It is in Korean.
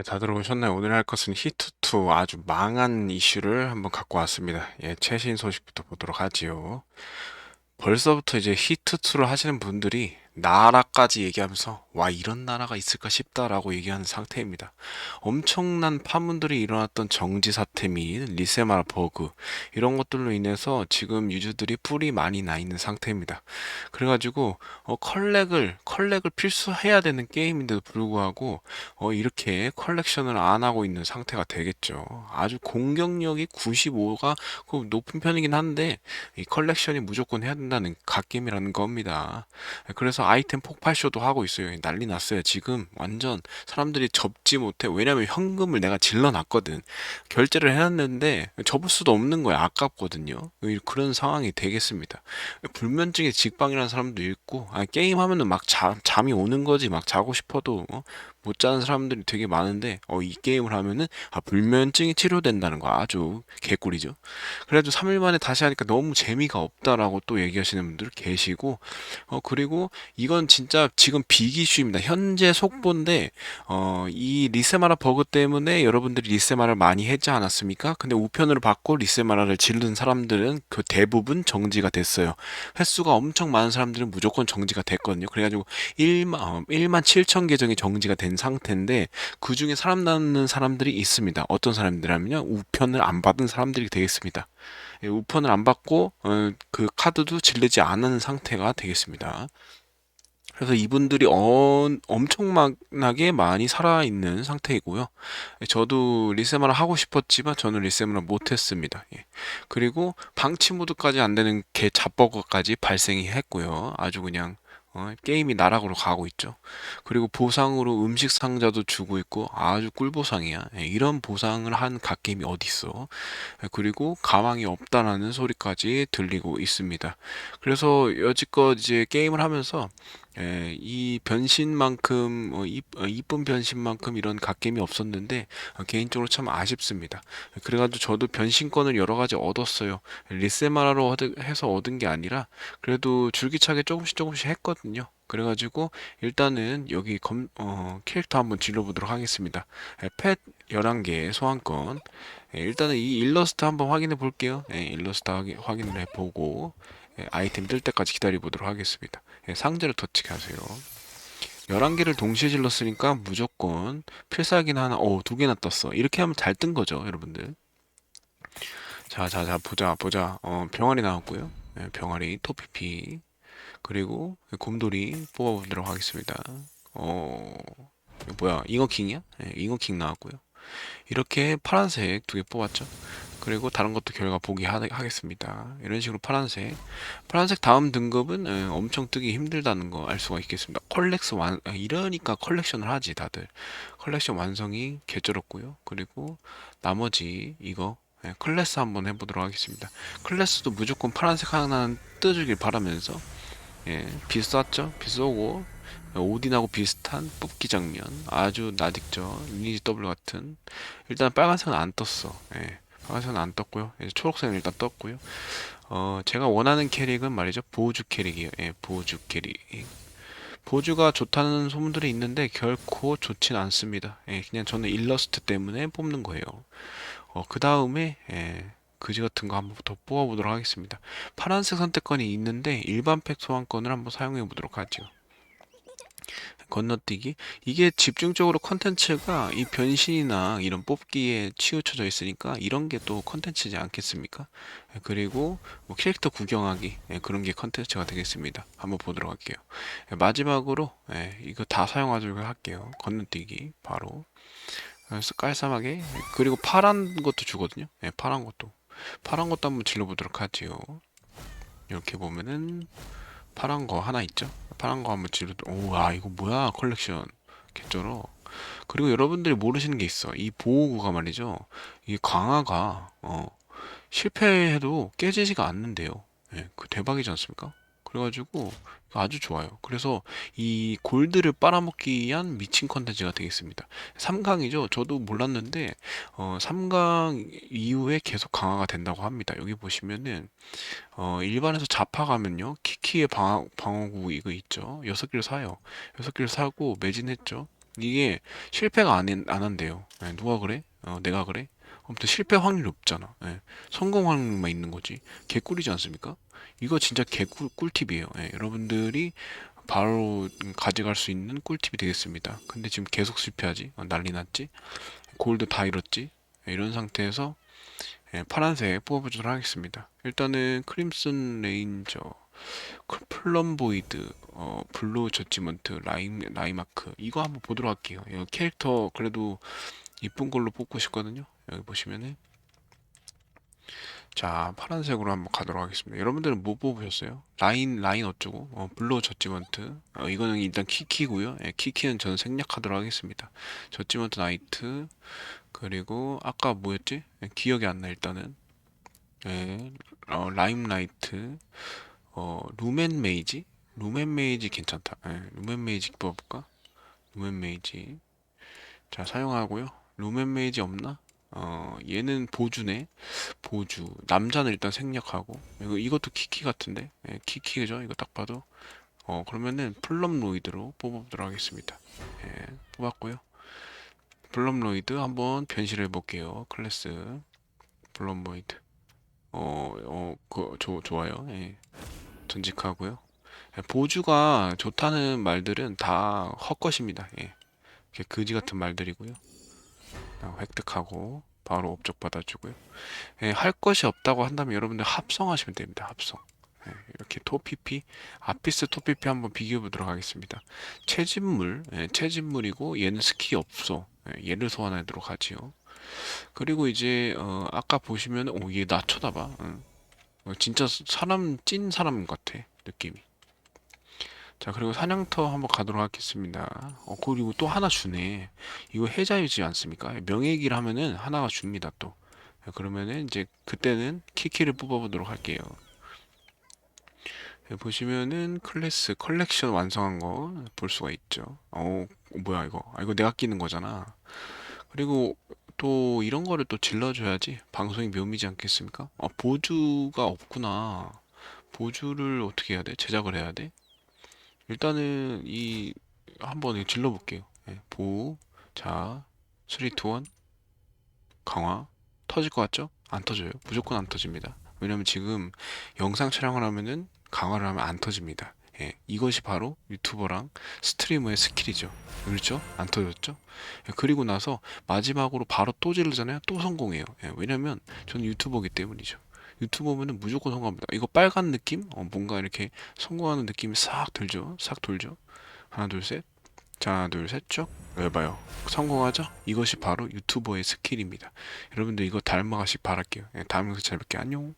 네, 다들 오셨나요? 오늘 할 것은 히트2 아주 망한 이슈를 한번 갖고 왔습니다. 예, 최신 소식부터 보도록 하지요. 벌써부터 이제 히트2를 하시는 분들이 나라까지 얘기하면서 와 이런 나라가 있을까 싶다라고 얘기하는 상태입니다. 엄청난 파문들이 일어났던 정지 사태 및 리세마라 버그 이런 것들로 인해서 지금 유저들이 뿔이 많이 나 있는 상태입니다. 그래가지고 어, 컬렉을 컬렉을 필수해야 되는 게임인데도 불구하고 어, 이렇게 컬렉션을 안 하고 있는 상태가 되겠죠. 아주 공격력이 95가 그 높은 편이긴 한데 이 컬렉션이 무조건 해야 된다는 갓겜이라는 겁니다. 그래서 아이템 폭발쇼도 하고 있어요. 난리 났어요. 지금 완전 사람들이 접지 못해. 왜냐면 현금을 내가 질러놨거든. 결제를 해놨는데 접을 수도 없는 거야. 아깝거든요. 그런 상황이 되겠습니다. 불면증에 직방이라는 사람도 있고, 아, 게임 하면은 막 잠, 잠이 오는 거지. 막 자고 싶어도 어? 못 자는 사람들이 되게 많은데, 어, 이 게임을 하면은 아, 불면증이 치료된다는 거 아주 개꿀이죠. 그래도 3일 만에 다시 하니까 너무 재미가 없다라고 또 얘기하시는 분들 계시고, 어, 그리고 이건 진짜 지금 비기슈입니다. 현재 속보인데, 어, 이 리세마라 버그 때문에 여러분들이 리세마라를 많이 했지 않았습니까? 근데 우편으로 받고 리세마라를 지른 사람들은 그 대부분 정지가 됐어요. 횟수가 엄청 많은 사람들은 무조건 정지가 됐거든요. 그래가지고 1만, 어, 1만 7천 계정이 정지가 된 상태인데, 그 중에 사람 남는 사람들이 있습니다. 어떤 사람들이라면요. 우편을 안 받은 사람들이 되겠습니다. 예, 우편을 안 받고, 어, 그 카드도 질르지 않은 상태가 되겠습니다. 그래서 이분들이 어, 엄청나게 많이 살아있는 상태이고요. 저도 리세마를 하고 싶었지만 저는 리세마를 못했습니다. 예. 그리고 방치 모드까지 안 되는 개 잡버거까지 발생이 했고요. 아주 그냥 어, 게임이 나락으로 가고 있죠. 그리고 보상으로 음식 상자도 주고 있고 아주 꿀보상이야. 예, 이런 보상을 한 갓게임이 어디 있어? 예, 그리고 가망이 없다라는 소리까지 들리고 있습니다. 그래서 여지껏 이제 게임을 하면서 예, 이 변신만큼 어, 이, 어, 이쁜 변신만큼 이런 갓겜이 없었는데 어, 개인적으로 참 아쉽습니다. 그래가지고 저도 변신권을 여러 가지 얻었어요. 리세마라로 얻- 해서 얻은 게 아니라 그래도 줄기차게 조금씩 조금씩 했거든요. 그래가지고 일단은 여기 검, 어, 캐릭터 한번 질러보도록 하겠습니다. 예, 펫 11개 소환권. 예, 일단은 이 일러스트 한번 확인해 볼게요. 예, 일러스트 확인, 확인을 해보고 예, 아이템 뜰 때까지 기다려 보도록 하겠습니다. 예, 상자를 터치게 하세요. 11개를 동시에 질렀으니까 무조건 필살기는 하나, 어, 두 개나 떴어. 이렇게 하면 잘 뜬 거죠, 여러분들. 자, 자, 자, 보자, 보자. 어, 병아리 나왔고요. 예, 병아리, 토피피. 그리고 곰돌이 뽑아보도록 하겠습니다. 어, 뭐야? 잉어킹이야? 예, 잉어킹 나왔고요. 이렇게 파란색 두 개 뽑았죠. 그리고 다른 것도 결과 보기 하, 겠습니다 이런 식으로 파란색. 파란색 다음 등급은 예, 엄청 뜨기 힘들다는 거 알 수가 있겠습니다. 컬렉스 완, 아, 이러니까 컬렉션을 하지 다들. 컬렉션 완성이 개쩔었고요. 그리고 나머지 이거 예, 클래스 한번 해보도록 하겠습니다. 클래스도 무조건 파란색 하나는 뜨주길 바라면서 예, 비쌌죠? 비싸고 오딘하고 비슷한 뽑기 장면 아주 나딕죠 리니지 W 같은 일단 빨간색은 안 떴어 예, 빨간색은 안 떴고요. 초록색은 일단 떴고요. 어 제가 원하는 캐릭은 말이죠. 보호주 캐릭이에요. 예, 보호주 캐릭. 보호주가 좋다는 소문들이 있는데 결코 좋진 않습니다. 예, 그냥 저는 일러스트 때문에 뽑는 거예요. 어, 그 다음에 예, 그지 같은 거 한번 더 뽑아보도록 하겠습니다. 파란색 선택권이 있는데 일반 팩 소환권을 한번 사용해 보도록 하죠 건너뛰기 이게 집중적으로 컨텐츠가 이 변신이나 이런 뽑기에 치우쳐져 있으니까 이런 게 또 컨텐츠지 않겠습니까? 예, 그리고 뭐 캐릭터 구경하기 예, 그런 게 컨텐츠가 되겠습니다. 한번 보도록 할게요. 예, 마지막으로 예, 이거 다 사용하도록 할게요. 건너뛰기 바로 그래서 깔쌈하게 그리고 파란 것도 주거든요. 예, 파란 것도 파란 것도 한번 질러보도록 하지요. 이렇게 보면은 파란 거 하나 있죠? 파란 거 한번 지르 오, 아, 이거 뭐야, 컬렉션. 개쩔어. 그리고 여러분들이 모르시는 게 있어. 이 보호구가 말이죠. 이 강화가, 어, 실패해도 깨지지가 않는데요. 예, 그 대박이지 않습니까? 그래가지고 아주 좋아요. 그래서 이 골드를 빨아먹기 위한 미친 컨텐츠가 되겠습니다. 3강이죠. 저도 몰랐는데 어, 3강 이후에 계속 강화가 된다고 합니다. 여기 보시면은 어, 일반에서 자파 가면요. 키키의 방어, 방어구 이거 있죠. 6개를 사요. 6개를 사고 매진했죠. 이게 실패가 안, 한- 안 한대요. 예, 누가 그래? 어, 내가 그래? 아무튼 실패 확률이 없잖아. 예, 성공 확률만 있는 거지. 개꿀이지 않습니까? 이거 진짜 개꿀 꿀팁이에요. 예, 여러분들이 바로 가져갈 수 있는 꿀팁이 되겠습니다. 근데 지금 계속 실패하지? 어, 난리 났지? 골드 다 잃었지? 예, 이런 상태에서 예, 파란색 뽑아보도록 하겠습니다. 일단은 크림슨 레인저, 그 플럼 보이드, 어, 블루 저지먼트, 라임, 라이마크 이거 한번 보도록 할게요. 이거 캐릭터 그래도 이쁜 걸로 뽑고 싶거든요. 여기 보시면은 자 파란색으로 한번 가도록 하겠습니다. 여러분들은 뭐 뽑으셨어요? 라인 라인 어쩌고? 어, 블루 저지먼트 어, 이거는 일단 키키고요. 예, 키키는 저는 생략하도록 하겠습니다. 저지먼트 나이트 그리고 아까 뭐였지? 예, 기억이 안 나 일단은 예, 어, 라임 라이트 어, 루멘 메이지? 루멘 메이지 괜찮다. 예, 루멘 메이지 뽑아볼까? 루멘 메이지 자 사용하고요. 루멘 메이지 없나? 어, 얘는 보주네. 보주. 남자는 일단 생략하고. 이거, 이것도 키키 같은데? 예, 키키죠? 이거 딱 봐도. 어, 그러면은 플럼로이드로 뽑아보도록 하겠습니다. 예, 뽑았고요. 플럼로이드 한번 변신해 볼게요. 클래스. 플럼로이드. 어, 어, 그, 조, 좋아요. 예. 전직하고요. 예, 보주가 좋다는 말들은 다 헛것입니다. 예. 그지 같은 말들이고요. 아, 획득하고 바로 업적 받아주고요. 예, 할 것이 없다고 한다면 여러분들 합성하시면 됩니다. 합성. 예, 이렇게 토피피, 아피스 토피피 한번 비교해 보도록 하겠습니다. 채집물, 예, 채집물이고 얘는 스키 없어. 예, 얘를 소환하도록 하지요. 그리고 이제 어, 아까 보시면 오, 얘 나 쳐다봐. 응. 어, 진짜 사람 찐 사람 같아 느낌이. 자, 그리고 사냥터 한번 가도록 하겠습니다. 어, 그리고 또 하나 주네. 이거 해자유지 않습니까? 명예기를 하면은 하나가 줍니다, 또. 자, 그러면은 이제 그때는 키키를 뽑아보도록 할게요. 네, 보시면은 클래스 컬렉션 완성한 거 볼 수가 있죠. 어, 뭐야 이거? 아, 이거 내가 끼는 거잖아. 그리고 또 이런 거를 또 질러줘야지 방송이 묘미지 않겠습니까? 아, 보주가 없구나. 보주를 어떻게 해야 돼? 제작을 해야 돼? 일단은 이 한번 이거 질러 볼게요. 예, 보호 자 3, 2, 1 강화 터질 것 같죠? 안 터져요. 무조건 안 터집니다. 왜냐면 지금 영상 촬영을 하면은 강화를 하면 안 터집니다. 예, 이것이 바로 유튜버랑 스트리머의 스킬이죠. 그렇죠? 안 터졌죠? 예, 그리고 나서 마지막으로 바로 또 지르잖아요. 또 성공해요. 예, 왜냐면 저는 유튜버기 때문이죠. 유튜버면은 무조건 성공합니다. 이거 빨간 느낌? 어, 뭔가 이렇게 성공하는 느낌이 싹 들죠? 싹 돌죠? 하나, 둘, 셋. 자, 하나, 둘, 셋 쭉. 해봐요. 성공하죠? 이것이 바로 유튜버의 스킬입니다. 여러분들 이거 닮아가시기 바랄게요. 예, 다음에 잘 뵐게요. 안녕.